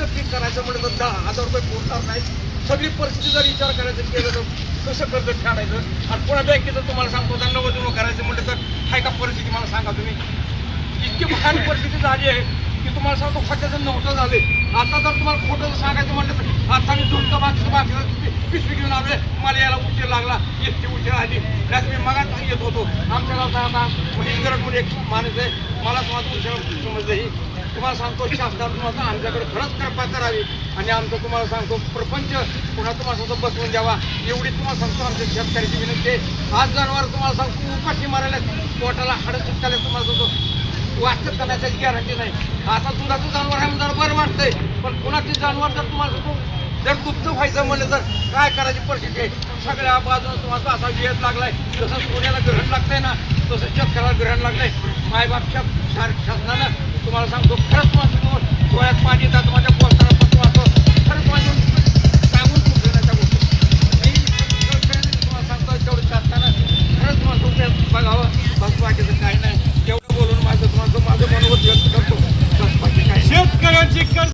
जर ठीक करायचं म्हटलं तर दहा हजार रुपये पोहोचणार नाही. सगळी परिस्थिती जर विचार करायचं केलं तर कसं कर्ज फेडायचं आणि पुन्हा बँकेचं तुम्हाला सांगतो त्यांना नव्वद रुपये करायचं म्हटलं तर हाय का परिस्थिती मला सांगा तुम्ही. इतकी भान परिस्थिती झाली आहे की तुम्हाला सांगतो खोट्याचं नव्हतं झाले. आता जर तुम्हाला खोटं सांगायचं म्हटलं तर आता मी झुलका बाकी बाकी पिशवी घेऊन आलोय. मला याला उशीर लागला. इतकी उशीर आली. त्यात मी मगाच येत होतो. आमच्या गावचा आता इंग्रजमध्ये एक माणूस आहे. मला तुम्हाला उशीर समजलं ही तुम्हाला सांगतो शासनातून तुम्हाला आमच्याकडे खरंच कृपा करावी आणि आमचं तुम्हाला सांगतो प्रपंच पुन्हा तुम्हाला सांगतो बसवून द्यावा. एवढी तुम्हाला सांगतो आमच्या शेतकऱ्याची विनंती आहे. आज जनावर तुम्हाला सांगतो उपाशी मारायला पोटाला हाडं चिटकायला तुम्हाला सांगतो. वाचत करण्याची गॅरंटी नाही. आता दुधाचं जनावर आहे म्हणून जरा बरं वाटतंय. पण कुणाची जनावर जर तुम्हाला सांगतो जर दुग्ध व्हायचं म्हणलं तर काय करायची परिस्थिती आहे? सगळ्या बाजूने तुम्हाला असा वेळ लागलाय. जसं सोन्याला ग्रहण लागतंय ना तसं शेतकऱ्याला ग्रहण लागलंय. मायबापच्या शासनानं तुम्हाला सांगतो खरंच तुम्हाला डोळ्यात पाणी येतात माझ्या पोस्टाला पण तुम्हाला खरंच माझ्या सांगून त्या गोष्टी. मी तुम्हाला सांगतो तेवढं शासनानं खरंच तुम्हाला बघावं बस बाकीचं काय नाही.